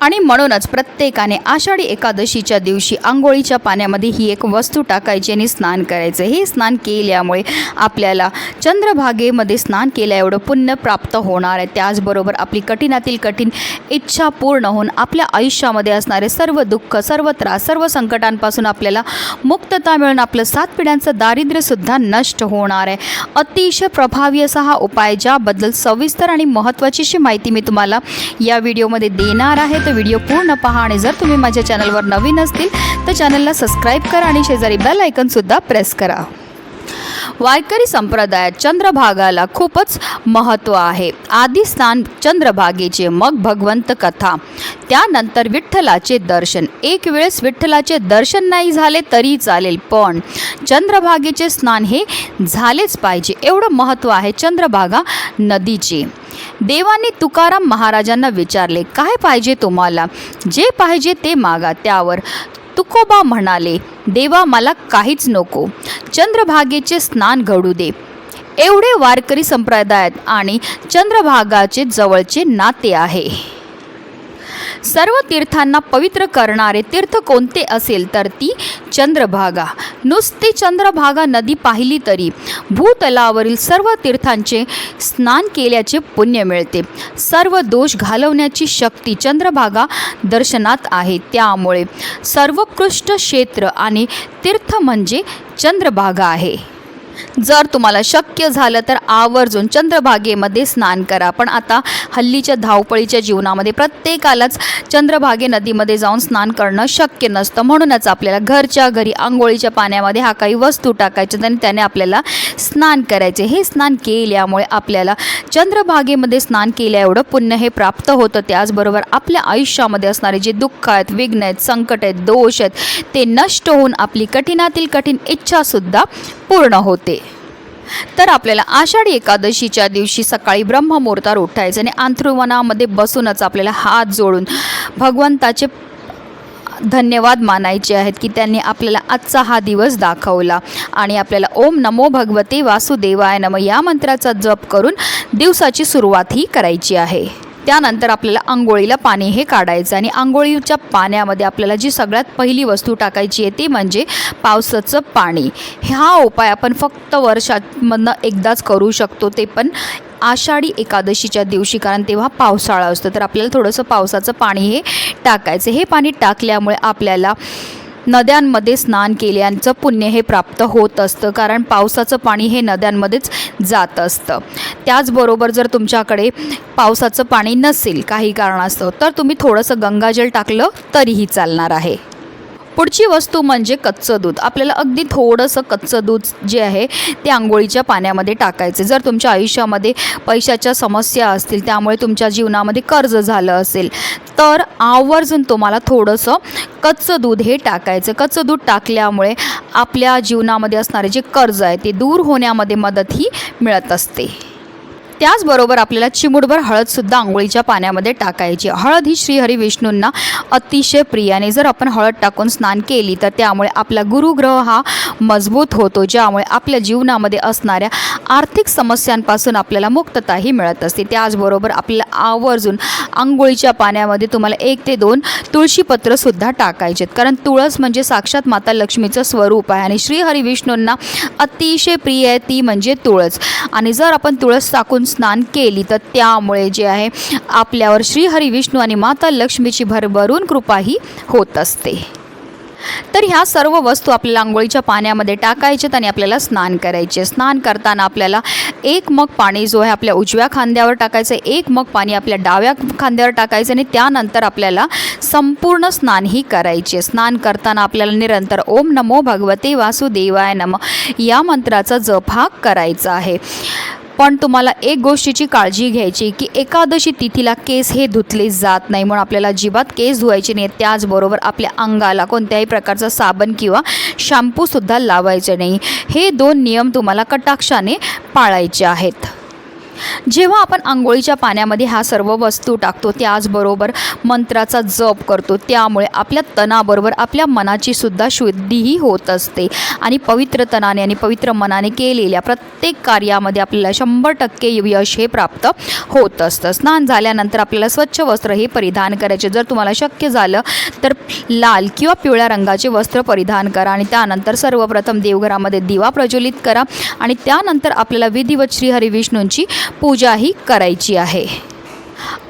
आणि म्हणूनच प्रत्येकाने आषाढी एकादशीच्या दिवशी आंघोळीच्या पाण्यामध्ये ही एक वस्तू टाकायची आणि स्नान करायचं. हे स्नान केल्यामुळे आपल्याला चंद्रभागेमध्ये स्नान केल्या एवढं पुण्य प्राप्त होणार आहे. त्याचबरोबर आपली कठीणातील कठीण इच्छा पूर्ण होऊन आपल्या आयुष्यामध्ये असणारे सर्व दुःख सर्व त्रास सर्व संकटांपासून आपल्याला मुक्तता मिळून आपलं सात पिढ्यांचं दारिद्र्यसुद्धा नष्ट होणार आहे. अतिशय प्रभावी असा हा उपाय ज्याबद्दल सविस्तर आणि महत्त्वाची अशी माहिती मी तुम्हाला या व्हिडिओमध्ये देणार आहे. तर व्हिडिओ पूर्ण पहा आणि जर तुम्ही माझ्या चॅनलवर नवीन असतील तर चॅनलला सबस्क्राईब करा आणि शेजारी बेल आयकनसुद्धा प्रेस करा. वायकरी संप्रदायात चंद्रभागाला खूपच महत्त्व आहे. आधी स्थान चंद्रभागेचे मग भगवंत कथा. त्यानंतर विठ्ठलाचे दर्शन. एक वेळेस विठ्ठलाचे दर्शन नाही झाले तरी चालेल पण चंद्रभागेचे स्नान हे झालेच पाहिजे. एवढं महत्त्व आहे चंद्रभागा नदीचे. देवाने तुकाराम महाराजांना विचारले काय पाहिजे तुम्हाला? जे पाहिजे ते मागा. त्यावर तुकोबा म्हणाले देवा मला काहीच नको. चंद्रभागेचे स्नान घडू दे. एवढे वारकरी संप्रदायात आणि चंद्रभागाचे जवळचे नाते आहे. सर्व तीर्थांना पवित्र करणारे तीर्थ कोणते असेल तर ती चंद्रभागा. नुसती चंद्रभागा नदी पाहिली तरी भूतलावरील सर्व तीर्थांचे स्नान केल्याचे पुण्य मिळते. सर्व दोष घालवण्याची शक्ती चंद्रभागा दर्शनात आहे. त्यामुळे सर्वोत्कृष्ट क्षेत्र आणि तीर्थ म्हणजे चंद्रभागा आहे. जर तुम्हाला शक्य झालं तर आवर्जून चंद्रभागेमध्ये स्नान करा. पण आता हल्लीच्या धावपळीच्या जीवनामध्ये प्रत्येकालाच चंद्रभागे नदीमध्ये जाऊन स्नान करणं शक्य नसतं. म्हणूनच आपल्याला घरच्या घरी आंघोळीच्या पाण्यामध्ये हा काही वस्तू टाकायच्या आणि त्याने आपल्याला स्नान करायचे. हे स्नान केल्यामुळे आपल्याला चंद्रभागेमध्ये स्नान केल्या एवढं पुण्य हे प्राप्त होतं. त्याचबरोबर आपल्या आयुष्यामध्ये असणारे जे दुःख आहेत विघ्न आहेत संकट आहेत दोष आहेत ते नष्ट होऊन आपली कठीणातील कठीण इच्छासुद्धा पूर्ण होते. तर आपल्याला आषाढी एकादशीच्या दिवशी सकाळी ब्रह्ममुहूर्तावर उठायचं आणि अंथरुवनामध्ये बसूनच आपल्याला हात जोडून भगवंताचे धन्यवाद मानायचे आहेत की त्यांनी आपल्याला आजचा हा दिवस दाखवला. आणि आपल्याला ओम नमो भगवते वासुदेवाय नम या मंत्राचा जप करून दिवसाची सुरुवात ही करायची आहे. त्यानंतर आपल्याला आंघोळीला पाणी हे काढायचं आणि आंघोळीच्या पाण्यामध्ये आपल्याला जी सगळ्यात पहिली वस्तू टाकायची आहे ती म्हणजे पावसाचं पाणी. हा उपाय आपण फक्त वर्षामधनं एकदाच करू शकतो ते पण आषाढी एकादशीच्या दिवशी कारण तेव्हा पावसाळा असतो तर आपल्याला थोडंसं पावसाचं पाणी हे टाकायचं. हे पाणी टाकल्यामुळे आपल्याला नद्यांमध्ये स्नान केल्याचं पुण्य हे प्राप्त होत असतं कारण पावसाचं पाणी हे नद्यांमध्येच जात असतं. त्याचबरोबर जर तुमच्याकडे पावसाचं पाणी नसेल काही कारणास्तव तर तुम्ही थोडंसं गंगाजल टाकलं तरीही चालणार आहे. पुढची वस्तू म्हणजे कच्चं दूध. आपल्याला अगदी थोडंसं कच्चं दूध जे आहे ते आंघोळीच्या पाण्यामध्ये टाकायचे. जर तुमच्या आयुष्यामध्ये पैशाच्या समस्या असतील त्यामुळे तुमच्या जीवनामध्ये कर्ज झालं असेल तर आवर्जून तुम्हाला थोडंसं कच्चं दूध हे टाकायचं. कच्चं दूध टाकल्यामुळे आपल्या जीवनामध्ये असणारे जे कर्ज आहे ते दूर होण्यामध्ये मदत ही मिळत असते. त्याचबरोबर आपल्याला चिमुडभर हळदसुद्धा आंघोळीच्या पाण्यामध्ये टाकायची. हळद ही श्रीहरी विष्णूंना अतिशय प्रिय आणि जर आपण हळद टाकून स्नान केली तर त्यामुळे आपला गुरुग्रह हा मजबूत होतो ज्यामुळे आपल्या जीवनामध्ये असणाऱ्या आर्थिक समस्यांपासून आपल्याला मुक्तताही मिळत असते. त्याचबरोबर आपल्याला आवर्जून आंघोळीच्या पाण्यामध्ये तुम्हाला एक ते दोन तुळशीपत्रसुद्धा टाकायचे आहेत. कारण तुळस म्हणजे साक्षात माता लक्ष्मीचं स्वरूप आहे आणि श्रीहरी विष्णूंना अतिशय प्रिय आहे ती म्हणजे तुळस. आणि जर आपण तुळस टाकून स्नान केली तर त्यामुळे जे आहे आपल्यावर श्रीहरी विष्णू आणि माता लक्ष्मीची भरभरून कृपाही होत असते. तर ह्या सर्व वस्तू आपल्याला आंघोळीच्या पाण्यामध्ये टाकायच्यात आणि आपल्याला स्नान करायचे. स्नान करताना आपल्याला एक मग पाणी जो आहे आपल्या उजव्या खांद्यावर टाकायचं एक मग पाणी आपल्या डाव्या खांद्यावर टाकायचं आणि त्यानंतर आपल्याला संपूर्ण स्नानही करायचे. स्नान करताना आपल्याला निरंतर ओम नमो भगवते वासुदेवाय नम या मंत्राचा जप हा करायचा आहे. पण तुम्हाला एक गोष्टीची काळजी घ्यायची की एकादशी तिथीला केस हे धुतले जात नाही म्हणून आपल्याला अजिबात केस धुवायचे नाही. त्याचबरोबर आपल्या अंगाला कोणत्याही प्रकारचा साबण किंवा शॅम्पूसुद्धा लावायचे नाही. हे दोन नियम तुम्हाला कटाक्षाने पाळायचे आहेत. जेव्हा आपण आंघोळीच्या पाण्यामध्ये ह्या सर्व वस्तू टाकतो त्याचबरोबर मंत्राचा जप करतो त्यामुळे आपल्या तणाबरोबर आपल्या मनाची सुद्धा शुद्धीही होत असते. आणि पवित्र तनाने आणि पवित्र मनाने केलेल्या प्रत्येक कार्यामध्ये आपल्याला शंभर टक्के यश हे प्राप्त होत असतं. स्नान झाल्यानंतर आपल्याला स्वच्छ वस्त्र हे परिधान करायचे. जर तुम्हाला शक्य झालं तर लाल किंवा पिवळ्या रंगाचे वस्त्र परिधान करा आणि त्यानंतर सर्वप्रथम देवघरामध्ये दिवा प्रज्वलित करा आणि त्यानंतर आपल्याला विधिवत श्रीहरी विष्णूंची पूजाही करायची आहे.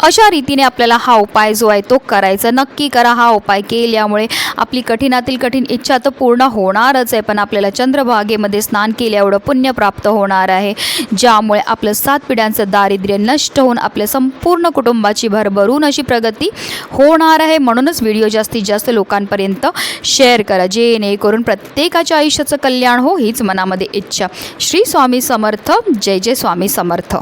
अशा रीतीने आपल्याला हा उपाय जो आहे तो करायचा. नक्की करा हा उपाय केल्यामुळे आपली कठीणातील कठीण इच्छा तर पूर्ण होणारच आहे पण आपल्याला चंद्रभागेमध्ये स्नान केल्या एवढं पुण्य प्राप्त होणार आहे ज्यामुळे आपलं सात पिढ्यांचं दारिद्र्य नष्ट होऊन आपल्या संपूर्ण कुटुंबाची भरभरून अशी प्रगती होणार आहे. म्हणूनच व्हिडिओ जास्तीत जास्त लोकांपर्यंत शेअर करा जेणेकरून प्रत्येकाच्या आयुष्याचं कल्याण हो हीच मनामध्ये इच्छा. श्री स्वामी समर्थ. जय जय स्वामी समर्थ.